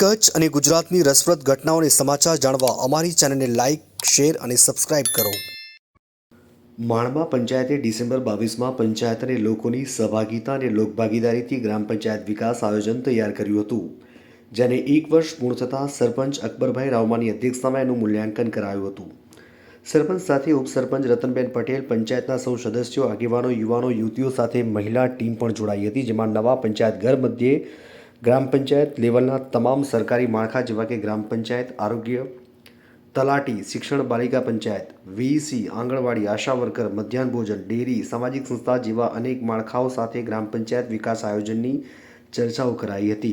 કચ્છ અને ગુજરાતની રસપ્રદ ઘટનાઓને સમાચાર જાણવા અમારી ચેનલને લાઇક શેર અને સબસ્ક્રાઇબ કરો. માણબા પંચાયતે ડિસેમ્બર બાવીસમાં પંચાયત અને લોકોની સહભાગિતા અને લોકભાગીદારીથી ગ્રામ પંચાયત વિકાસ આયોજન તૈયાર કર્યું હતું. જેને એક વર્ષ પૂર્ણ થતાં સરપંચ અકબરભાઈ રાવમાની અધ્યક્ષતામાં એનું મૂલ્યાંકન કરાયું હતું. સરપંચ સાથે ઉપસરપંચ રતનબેન પટેલ, પંચાયતના સૌ સદસ્યો, આગેવાનો, યુવાનો, યુવતીઓ સાથે મહિલા ટીમ પણ જોડાઈ હતી, જેમાં નવા પંચાયત ઘર મધ્યે ગ્રામ પંચાયત લેવલના તમામ સરકારી માળખા જેવા કે ગ્રામ પંચાયત, આરોગ્ય તલાટી, શિક્ષણ બાલિકા પંચાયત, વીસી, આંગણવાડી, આશા વર્કર, મધ્યાહન ભોજન, ડેરી, સામાજિક સંસ્થા જેવા અનેક માળખાઓ સાથે ગ્રામ પંચાયત વિકાસ આયોજનની ચર્ચાઓ કરાઈ હતી.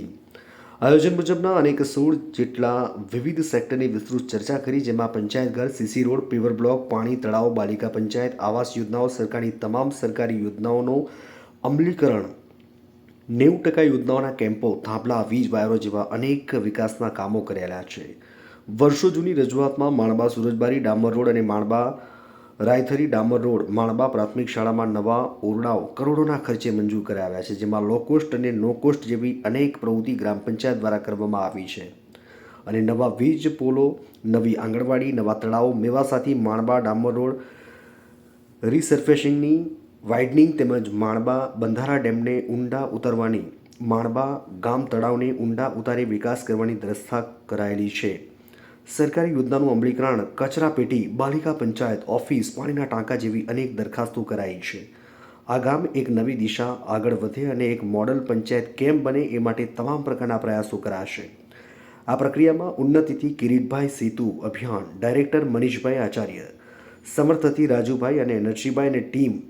આયોજન મુજબના અનેક સોળ જેટલા વિવિધ સેક્ટરની વિસ્તૃત ચર્ચા કરી, જેમાં પંચાયત ઘર, સીસી રોડ, પેવર બ્લોક, પાણી તળાવ, બાલિકા પંચાયત, આવાસ યોજનાઓ, સરકારની તમામ સરકારી યોજનાઓનો અમલીકરણ નેવું ટકા યોજનાઓના કેમ્પો થાંભલા, વીજ વાયરો જેવા અનેક વિકાસના કામો કરેલા છે. વર્ષો જૂની રજૂઆતમાં માણબા સુરજબારી, ડામર રોડ અને માણબા રાયથરી ડામર રોડ, માણબા પ્રાથમિક શાળામાં નવા ઓરડાઓ કરોડોના ખર્ચે મંજૂર કરાવ્યા છે, જેમાં લો કોસ્ટ અને નો કોસ્ટ જેવી અનેક પ્રવૃત્તિ ગ્રામ પંચાયત દ્વારા કરવામાં આવી છે. અને નવા વીજ પોલો, નવી આંગણવાડી, નવા તળાવો, મેવાસાથી માણબા ડામર રોડ રીસર્ફેસિંગની વાઇડનિંગ તેમજ માણબા બંધારા ડેમને ઊંડા ઉતારવાની, માણબા ગામ તળાવને ઊંડા ઉતારી વિકાસ કરવાની દ્રસ્થા કરાયેલી છે. સરકારી યોજનાનું અમલીકરણ, કચરા પેટી, બાલિકા પંચાયત, ઓફિસ, પાણીના ટાંકા જેવી અનેક દરખાસ્તો કરાઈ છે. આ ગામ એક નવી દિશા આગળ વધે અને એક મોડલ પંચાયત કેમ બને એ માટે તમામ પ્રકારના પ્રયાસો કરાશે. આ પ્રક્રિયામાં ઉન્નતિથી કિરીટભાઈ સેતુ અભિયાન, ડાયરેક્ટર મનીષભાઈ આચાર્ય, સમર્થથી રાજુભાઈ અને નરસિંહભાઈ અને ટીમ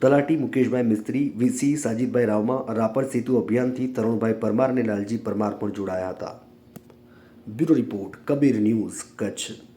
તલાટી મુકેશભાઈ મિસ્ત્રી, વીસી સાજીદભાઈ રાવમાં, રાપર સેતુ અભિયાનથી તરુણભાઈ પરમાર અને લાલજી પરમાર પણ જોડાયા હતા. Bureau report, Kabir news, Kutch.